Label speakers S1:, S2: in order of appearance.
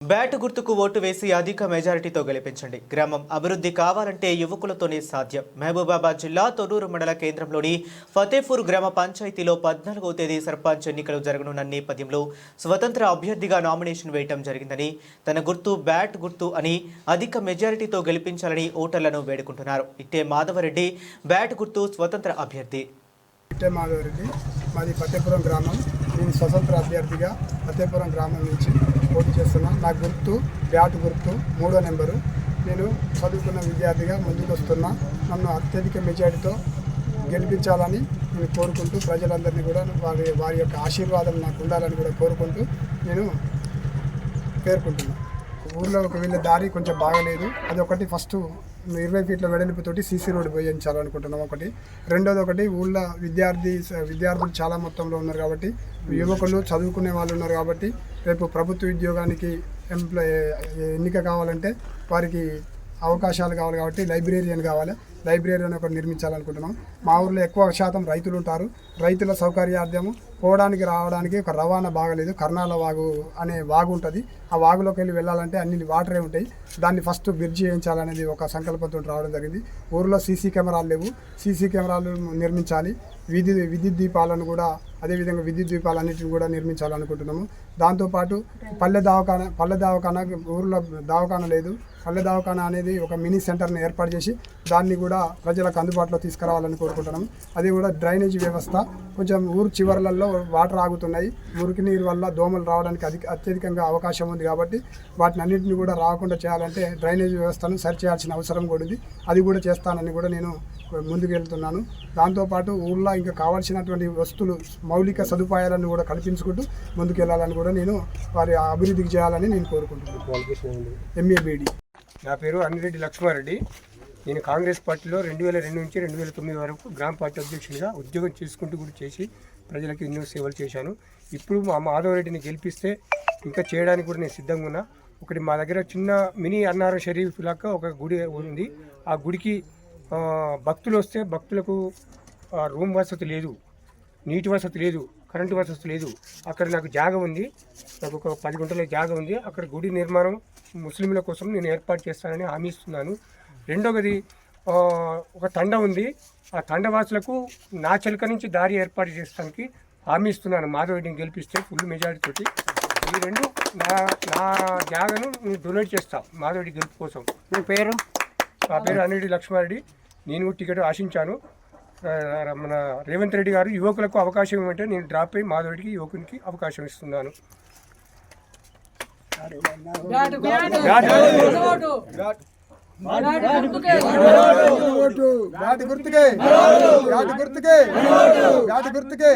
S1: Bat గుర్తుకు vote వేసి అధిక మెజారిటీతో గెలిపించండి. గ్రామం అభివృద్ధి కావాలంటే యువకులతోనే సాధ్యం. మహబూబాబాద్ జిల్లా తొర్రూరు మండల కేంద్రంలోని ఫతేపూర్ గ్రామ పంచాయతీలో పద్నాలుగో తేదీ సర్పంచ్ ఎన్నికలు జరగనున్న నేపథ్యంలో స్వతంత్ర అభ్యర్థిగా నామినేషన్ వేయటం జరిగిందని తన గుర్తు బ్యాట్ గుర్తు అని అధిక మెజారిటీతో గెలిపించాలని ఓటర్లను వేడుకుంటున్నారు. ఇట్టే మాధవరెడ్డి బ్యాట్ గుర్తు స్వతంత్ర అభ్యర్థి.
S2: ఇట్టే మాధవరెడ్డి మాది ఫతేపురం గ్రామం. నేను స్వతంత్ర అభ్యర్థిగా ఫతేపురం గ్రామం నుంచి పోటీ చేస్తున్నాను. నా గుర్తు బ్యాట్ గుర్తు మూడో నెంబరు. నేను చదువుకున్న విద్యార్థిగా ముందుకు వస్తున్నా. నన్ను అత్యధిక మెజారిటీతో గెలిపించాలని నేను కోరుకుంటూ ప్రజలందరినీ కూడా వారి వారి యొక్క ఆశీర్వాదం నాకు ఉండాలని కూడా కోరుకుంటూ నేను పేర్కొంటున్నాను ఊళ్ళో ఒక వెళ్ళే దారి కొంచెం బాగలేదు. అది ఒకటి ఫస్ట్ ఇరవై ఫీట్ల వెడల్పుతోటి సీసీ రోడ్ వేయించాలనుకుంటున్నాం ఒకటి. రెండోది ఒకటి ఊళ్ళో విద్యార్థి విద్యార్థులు చాలా మొత్తంలో ఉన్నారు కాబట్టి యువకులు చదువుకునే వాళ్ళు ఉన్నారు కాబట్టి రేపు ప్రభుత్వ ఉద్యోగానికి ఎంప్లాయ్ ఎన్నిక కావాలంటే వారికి అవకాశాలు కావాలి కాబట్టి లైబ్రేరియన్ కావాలి. లైబ్రరీ అని ఒకటి నిర్మించాలనుకుంటున్నాం. మా ఊర్లో ఎక్కువ శాతం రైతులు ఉంటారు. రైతుల సౌకర్యార్థము పోవడానికి రావడానికి ఒక రవాణా బాగలేదు. కర్ణాల వాగు అనే వాగు ఉంటుంది. ఆ వాగులోకి వెళ్ళి వెళ్ళాలంటే అన్ని వాటరే ఉంటాయి. దాన్ని ఫస్ట్ బ్రిడ్జ్ చేయించాలనేది ఒక సంకల్పంతో రావడం జరిగింది. ఊర్లో సీసీ కెమెరాలు లేవు. సీసీ కెమెరాలు నిర్మించాలి. విద్యు విద్యుత్ దీపాలను కూడా అదేవిధంగా విద్యుత్ దీపాలన్నిటిని కూడా నిర్మించాలనుకుంటున్నాము. దాంతోపాటు పల్లె దవాఖాన పల్లె దవాఖానా ఊర్లో దవాఖానా లేదు. పల్లె దవాఖాన అనేది ఒక మినీ సెంటర్ని ఏర్పాటు చేసి దాన్ని కూడా ప్రజలకు అందుబాటులో తీసుకురావాలని కోరుకుంటున్నాం. అది కూడా డ్రైనేజీ వ్యవస్థ కొంచెం ఊరు చివరలలో వాటర్ ఆగుతున్నాయి. మురికి నీరు వల్ల దోమలు రావడానికి అధిక అత్యధికంగా అవకాశం ఉంది కాబట్టి వాటిని అన్నింటిని కూడా రాకుండా చేయాలంటే డ్రైనేజీ వ్యవస్థను సరి చేయాల్సిన అవసరం కూడా ఉంది. అది కూడా చేస్తానని కూడా నేను ముందుకు వెళ్తున్నాను దాంతోపాటు ఊళ్ళో ఇంకా కావాల్సినటువంటి వస్తువులు మౌలిక సదుపాయాలను కూడా కల్పించుకుంటూ ముందుకు వెళ్ళాలని కూడా నేను వారి అభివృద్ధికి చేయాలని నేను కోరుకుంటున్నాను. ఎంఏబిడి
S3: నా పేరు అన్నిరెడ్డి లక్ష్మారెడ్డి. నేను కాంగ్రెస్ పార్టీలో రెండు వేల రెండు నుంచి రెండు వేల తొమ్మిది వరకు గ్రామ పార్టీ అధ్యక్షుడిగా ఉద్యోగం చేసుకుంటూ కూడా చేసి ప్రజలకు ఎన్నో సేవలు చేశాను. ఇప్పుడు మా మాధవరెడ్డిని గెలిపిస్తే ఇంకా చేయడానికి కూడా నేను సిద్ధంగా ఉన్నా. ఒకటి మా దగ్గర చిన్న మినీ అన్నారం షరీఫ్ లాగా ఒక గుడి ఉంది. ఆ గుడికి భక్తులు వస్తే భక్తులకు రూమ్ వసతి లేదు నీటి వసతి లేదు కరెంటు వసతి లేదు. అక్కడ నాకు జాగ ఉంది. నాకు ఒక పది గుంటల జాగ ఉంది. అక్కడ గుడి నిర్మాణం ముస్లింల కోసం నేను ఏర్పాటు చేస్తానని హామీ ఇస్తున్నాను. రెండవది ఒక తండ ఉంది. ఆ తండవాసులకు నా చిలక నుంచి దారి ఏర్పాటు చేస్తానికి హామీ ఇస్తున్నాను. మాధవరెడ్డిని గెలిపిస్తే ఫుల్ మెజారిటీ తోటి. ఈ రెండు నా నా జాగను నేను డొనేట్ చేస్తా మాధవరెడ్డి గెలుపు కోసం.
S4: మీ పేరు?
S3: నా పేరు అనిరెడ్డి లక్ష్మారెడ్డి. నేను టికెట్ ఆశించాను. మన రేవంత్ రెడ్డి గారు యువకులకు అవకాశం ఇవ్వమంటే నేను డ్రాప్ అయ్యి మాధవుడికి యువకునికి అవకాశం ఇస్తున్నాను.
S2: ఓటు బ్యాట్ గుర్తుకే బ్యాట్ గుర్తుకే బ్యాట్ గుర్తుకే